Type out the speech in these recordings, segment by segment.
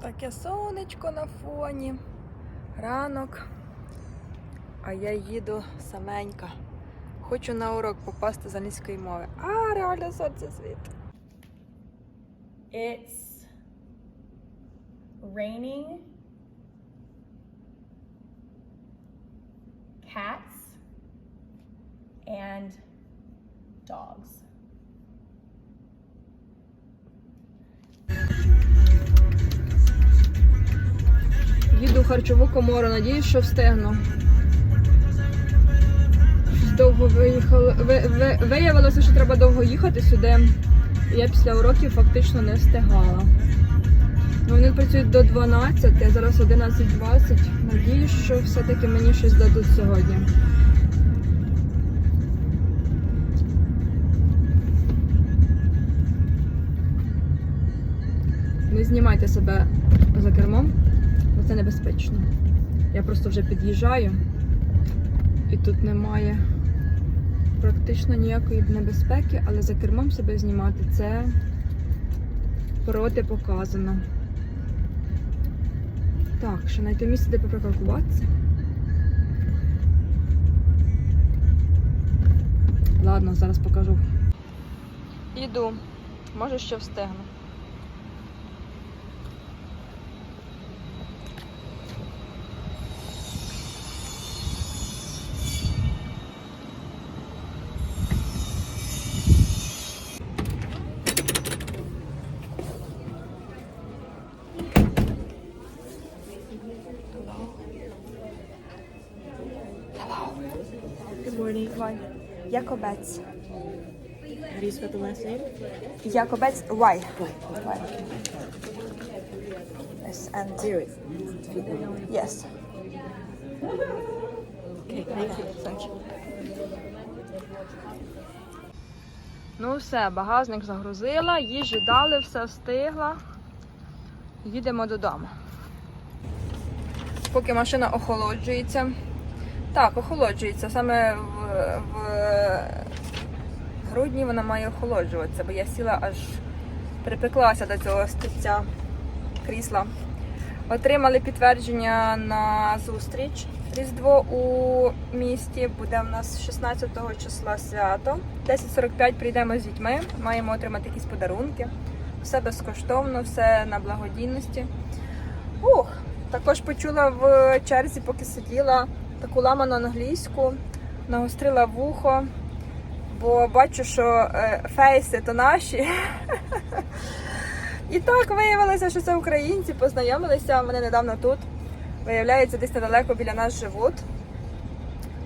Таке сонечко на фоні. Ранок. А я їду саменька. Хочу на урок попасти з англійської мови. А, реально сонце світ. It's raining cats and dogs. Їду в харчову комору, надіюсь, що встигну. Довго виїхали. Ви, ви, виявилося, що треба довго їхати сюди. Я після уроків фактично не встигала. Ну, вони працюють до 12, а зараз 11.20. Надіюсь, що все-таки мені щось дадуть сьогодні. Не знімайте себе за кермом, це небезпечно. Я просто вже під'їжджаю, і тут немає практично ніякої небезпеки, але за кермом себе знімати це протипоказано. Так, ще знайти місце, де поприкаркуватися. Ладно, зараз покажу. Іду. Може ще встигну. Spell the? Якобець Y. Y. Yes, and Zero. yes. Okay, thank you. Thank you. Ну все, багажник загрузила, їжі дали, все встигла. Їдемо додому. Поки машина охолоджується. Так, охолоджується. Саме в, грудні вона має охолоджуватися, бо я сіла аж припеклася до цього стільця крісла. Отримали підтвердження на зустріч Різдво у місті. Буде в нас 16 числа свято. 10.45 прийдемо з дітьми, маємо отримати якісь подарунки. Все безкоштовно, все на благодійності. Ух, також почула в черзі, поки сиділа таку ламану англійську, нагострила вухо, бо бачу, що е, фейси то наші. І так виявилося, що це українці, познайомилися. Вони недавно тут. Виявляється, десь недалеко біля нас живуть.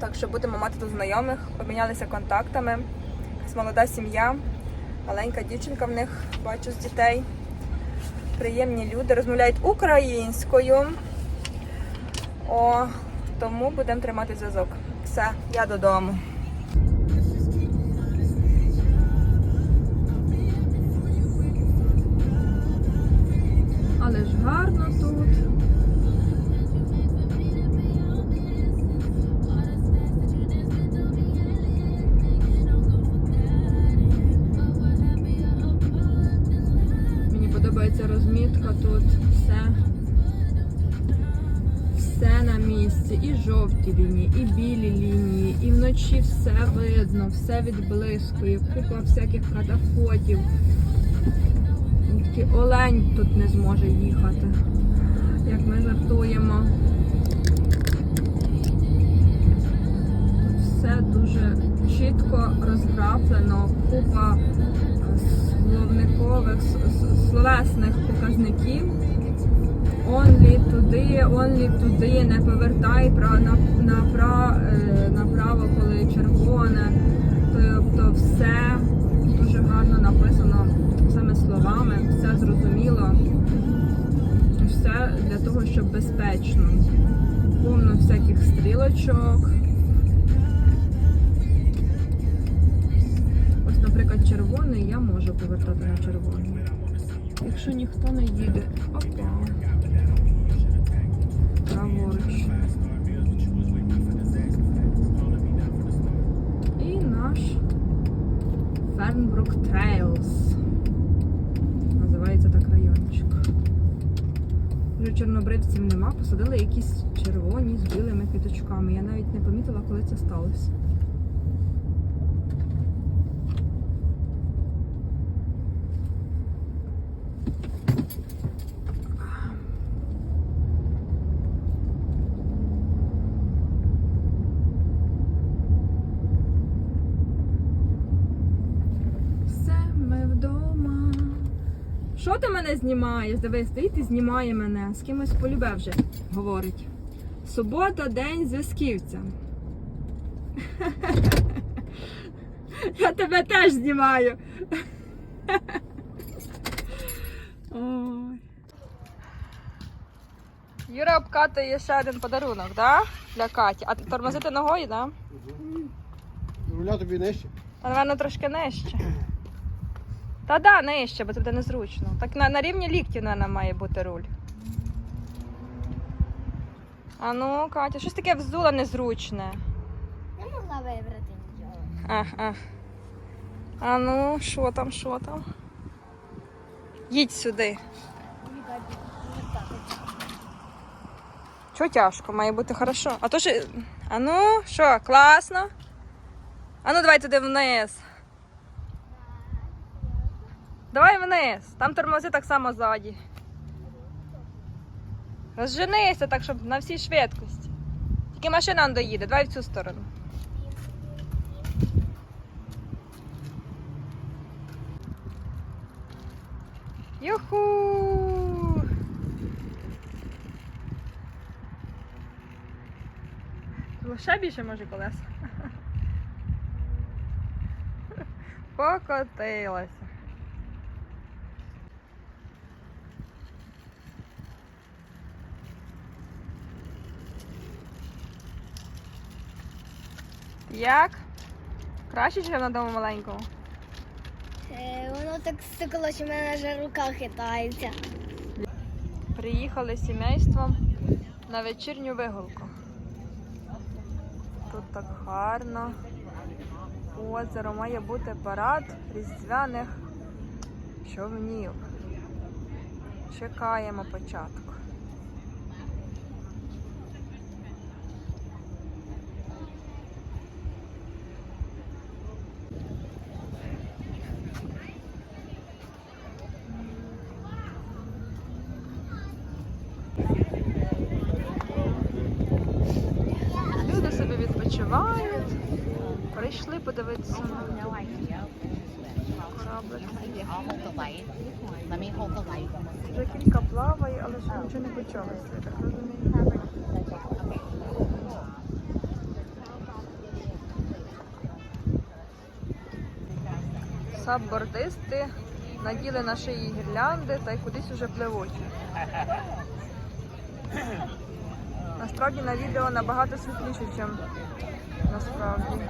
Так що будемо мати тут знайомих, обмінялися контактами. Якась молода сім'я, маленька дівчинка в них, бачу з дітей. Приємні люди, розмовляють українською. О, тому будемо тримати зв'язок. Все, я додому. Але ж гарно тут. Мені подобається розмітка тут. Все. Все на місці. І жовті лінії, і білі лінії, і вночі все видно, все відблискує, купа всяких катафотів. Олень тут не зможе їхати, як ми жартуємо. Все дуже чітко розграфлено, купа словникових, словесних показників. Онлі туди, онлі туди, не повертай пра- на, напра- е, направо, коли червоне. Тобто все дуже гарно написано саме словами, все зрозуміло. Все для того, щоб безпечно. Повно всяких стрілочок. Ось, наприклад, червоний, я можу повертати на червоний. Якщо ніхто не їде. Опа. Фернбрук Трейлс. Називається так райончик. вже чорнобривців нема, посадили якісь червоні з білими квіточками. Я навіть не помітила, коли це сталося. Все, ми вдома. Що ти мене знімаєш? Дивись, стоїть і знімає мене. З кимось полюбе вже говорить. Субота, день зв'язківця. Я тебе теж знімаю. Ой. Юра обкатує ще один подарунок, да? Для Каті. А тормозити ногою, да? Руля тобі нижче. Та, напевно, трошки нижче. Та да, нижче, бо це буде незручно. Так на, на рівні ліктів, напевно, має бути руль. А ну, Катя, щось таке взула незручне. Не могла вибрати нічого. А, а. а ну, що там, що там? Їдь сюди. Чого тяжко? Має бути хорошо. А то ж. А ну, що, класно? А ну давай туди вниз. Давай вниз. Там тормози так само ззаді. Розженися так, щоб на всій швидкості. Тільки машина доїде, давай в цю сторону. Юху! Ще більше може колеса. Покотилася. Як? Краще, ніж на дому маленькому? Е, воно так стукало, що в мене вже рука хитається. Приїхали з сімейством на вечірню вигулку. Тут так гарно. Озеро має бути парад різдвяних човнів. Чекаємо початку. Ще нічого не почалося, я так розумію. Саббордисти наділи на шиї гірлянди та й кудись уже пливуть. Насправді на відео набагато світліше, ніж насправді.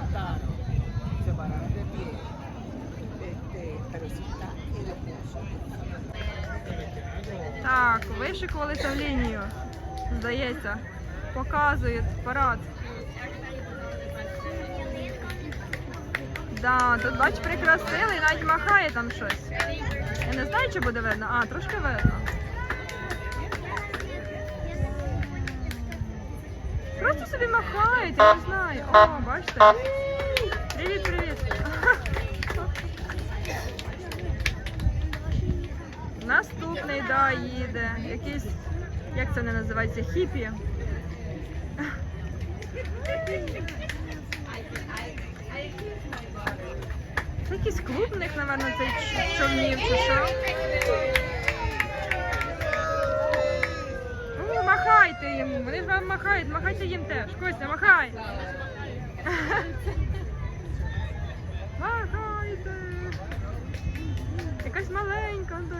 Так, вишикувалися в лінію. Здається, показують парад. Да, тут бач прикрасили і навіть махає там щось. Я не знаю, чи буде видно. А, трошки видно. Просто собі махають, я не знаю. О, бачите? Наступний, да, їде. Якийсь, як це не називається, хіпі. Це якийсь клуб них, напевно, цей човнів чи що. О, махайте їм, вони ж вам махають, махайте їм теж. Костя, махай. Махайте. Якась маленька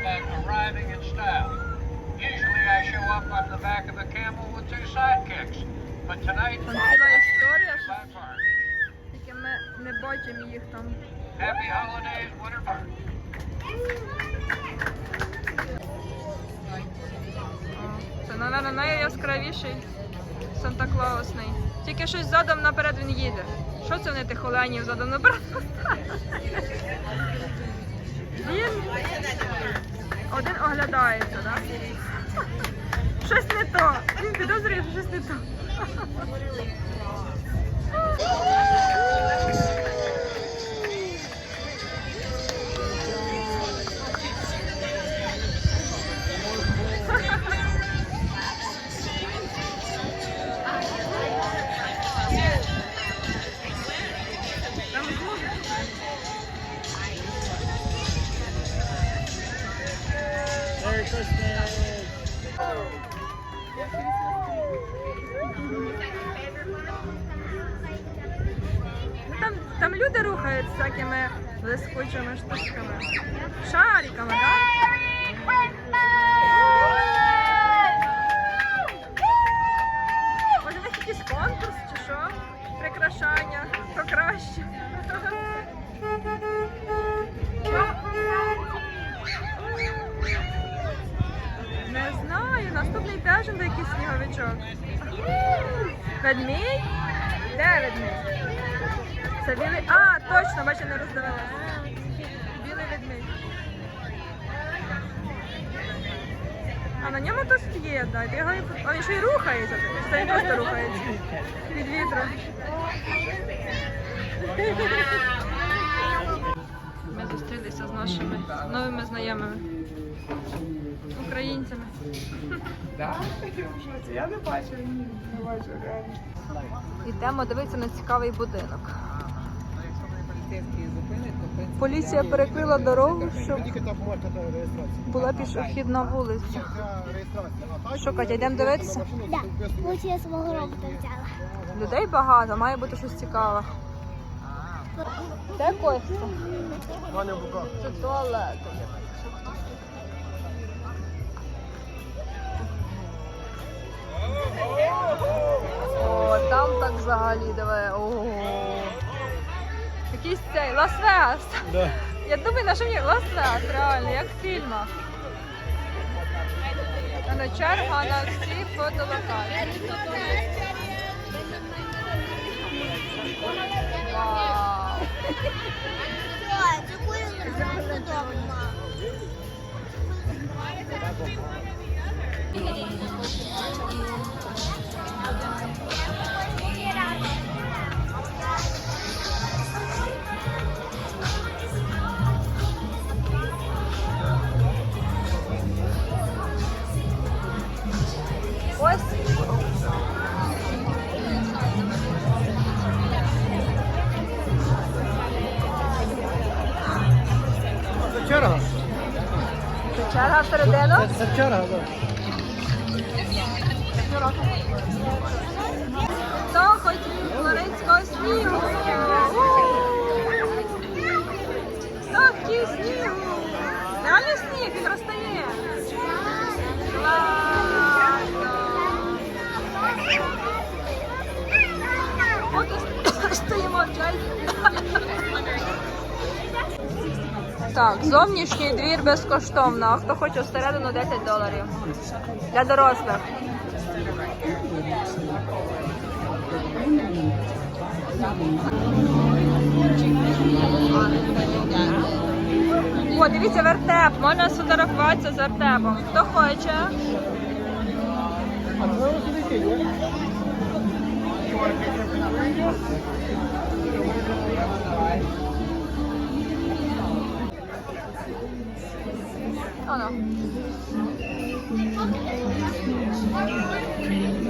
about arriving in style. Usually I show up on the back of a tonight, ціла історія, що by far. тільки ми не бачимо їх там. Happy holidays, Winter Park. О, Це, напевно, найяскравіший Санта Клаусний. Тільки щось задом наперед він їде. Що це вони тих оленів задом наперед? Він один оглядається, так? Щось не то. Він підозрює, що щось не то. Там, там люди рухають всякими блискучими штучками. Шариками, так? Може, Ведмідь? Де ведмідь? Це білий. А, точно, бачу, не роздивилася. Білий ведмідь. А на ньому хтось є, да, бігає. Він ще й рухається. Це він просто рухається. Від вітру. Ми зустрілися з нашими новими знайомими. Українцями. Я не бачу, ні, не бачу реально. Йдемо дивитися на цікавий будинок. Поліція перекрила дорогу, щоб була пішохідна вулиця. Так, Що, Катя, йдемо дивитися? без Лучше я свого робота взяла. Людей багато, має бути щось цікаве. Де Костя? Ваня в руках. Це туалет. Взагалі давай. Ого. Якийсь цей Лас-Вегас. Да. Я думаю, на що мені Лас-Вегас, реально, як в фільмах. Але черга на всі фотолокації. Вау. 10 ديالو 46 هذا зовнішній двір безкоштовно, хто хоче всередину 10 доларів. Для дорослих. О, дивіться, вертеп. Можна сфотографуватися з вертепом. Хто хоче? А це ось сюди ні? Оно.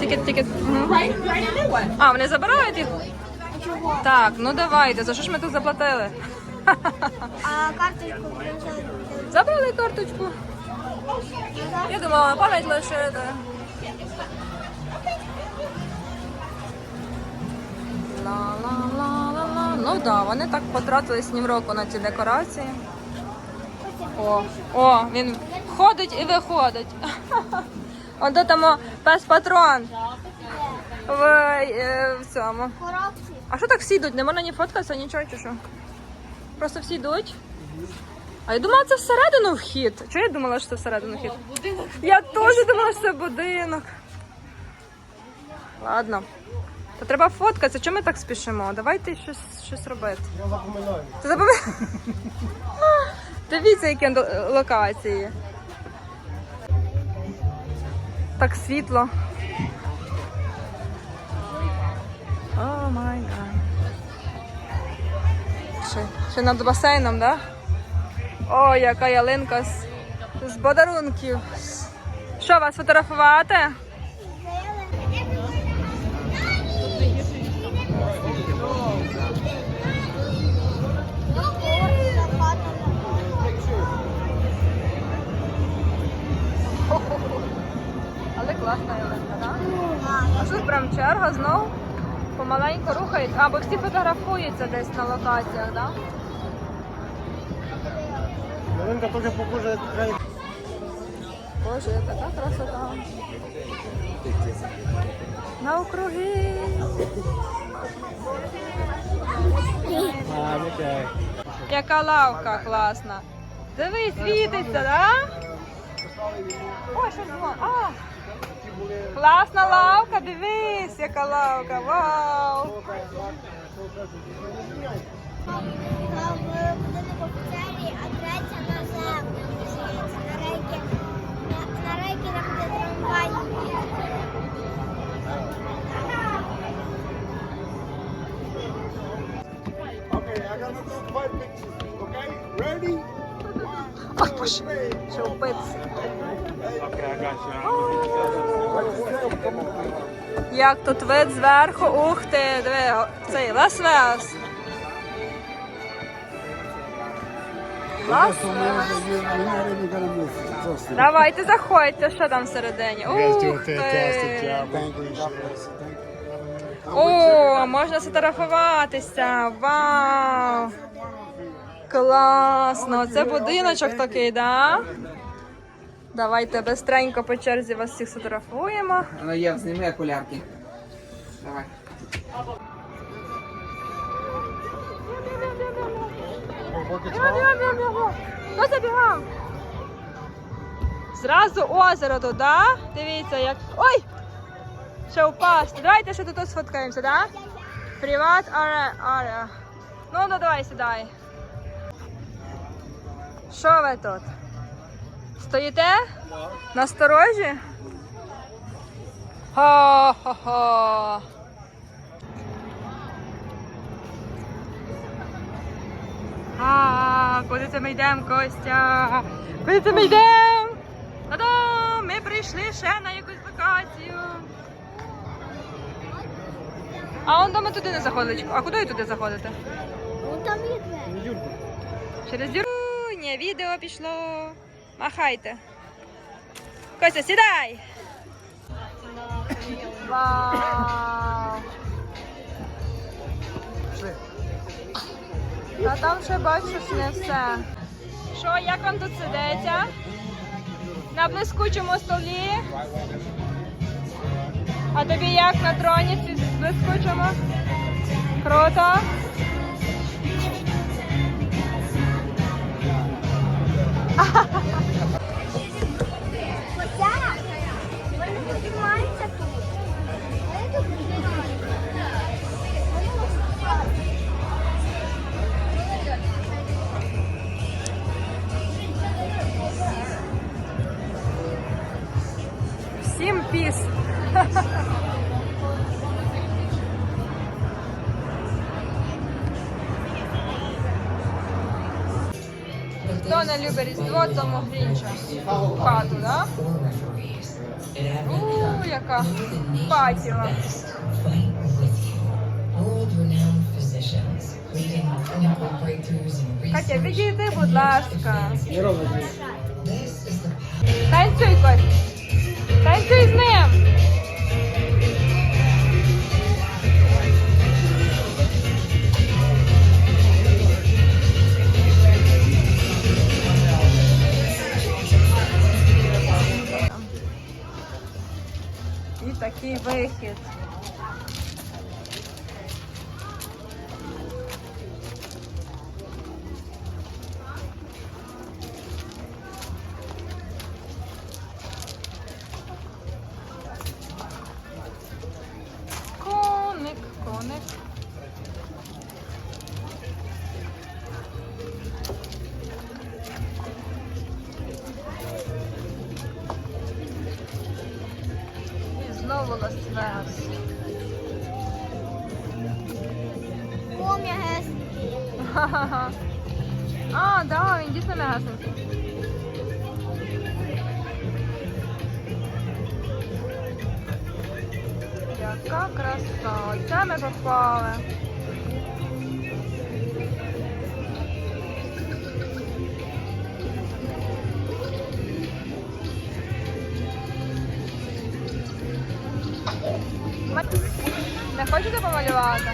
Тикет, тикет. А, вони забирають? Так, ну давайте. За що ж ми тут заплатили? Карточку забрали? Забрали карточку. Я думала, пам'ять лише. Ла-ла-ла-ла-ла. Ну так, да, вони так потратили з ним року на ці декорації. О, о, він ходить і виходить. Он там пес патрон. В, е, в цьому. А що так сідуть? йдуть? Не можна ні фоткатися, нічого чи що? Просто всі йдуть. А я думала, це всередину вхід. Чого я думала, що це всередину вхід? Я теж думала, що це будинок. Ладно. То треба фоткатися. Чому ми так спішимо? Давайте щось, щось робити. Я запоминаю. Ти? Дивіться, які локації. Так світло. О май гад. Ще, ще над басейном, да? О, яка ялинка з, з подарунків. Що, вас фотографувати? Але класна ялинка, так? А тут прям черга знов помаленьку рухається. Або всі фотографуються десь на локаціях, так? Ялинка теж похожа край. Боже, така красота. Навкруги. А, окей. Яка лавка класна. Дивись, світиться, да? Ой, що дзвон. А! Класна лавка, дивись, яка лавка. Вау! Okay, I gotta do five pictures. Okay, ready? Ах, боже, що. Як тут вид зверху, ух ти, диви, цей Лас-Вегас. Лас Давайте заходьте, що там всередині. Ух ти. О, можна сфотографуватися. Вау! Класно! Це будиночок такий, да? Давайте бистренько по черзі вас всіх сфотографуємо. Ну, Єв, зніми окулярки. Давай. Хто забігав? Зразу озеро тут, да? Дивіться, як. Ой! Ще впасти. Давайте ще тут сфоткаємося, да? Приват аре аре. Ну, ну давай сідай. Що ви тут? Стоїте? Насторожі? Хо-хо-хо. А, куди це ми йдемо, Костя? Куди це ми йдемо? Та-дам! Ми прийшли ще на якусь локацію. А он дома туди не заходить. А куди ви туди заходите? Ну там є двері. Через діру. Ні, відео пішло. Махайте. Костя, сідай. Вау. А там ще бачиш не все. Що, як вам тут сидиться? На блискучому столі. А тобі як на троні блискучому? Круто. 哈哈哈哈哈。Не любить Різдво, тому грінча. Хату, да? У, яка патіла. Катя, відійди, будь ласка. Танцюй, Кость. Танцюй з ним. Такий вихід. Не хочете помалювати?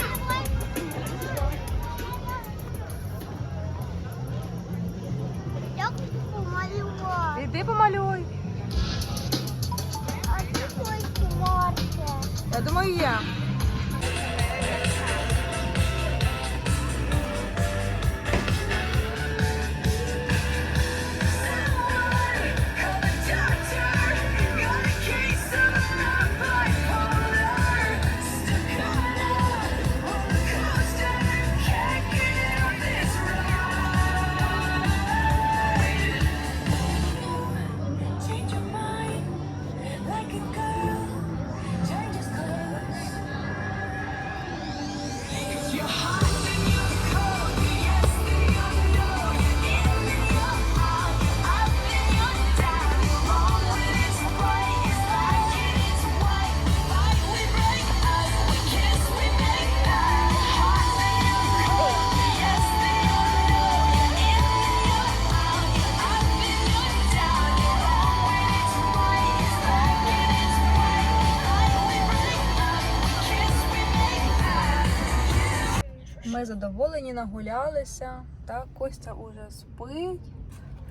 Ми задоволені, нагулялися. Так, Костя уже спить.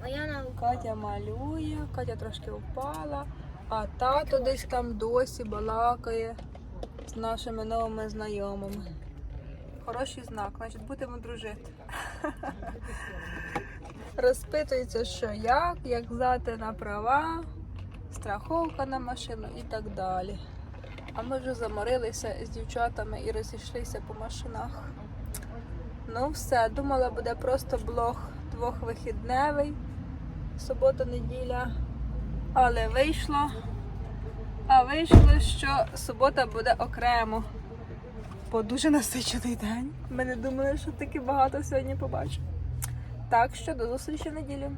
А я на Катя малює, Катя трошки впала, а тато десь там досі балакає з нашими новими знайомими. Хороший знак, значить будемо дружити. Розпитується, що як, як здати на права, страховка на машину і так далі. А ми вже заморилися з дівчатами і розійшлися по машинах. Ну все, думала, буде просто блог двохвихідневий субота-неділя. Але вийшло. А вийшло, що субота буде окремо. Бо дуже насичений день. Ми не думали, що таки багато сьогодні побачу. Так що до зустрічі в неділю.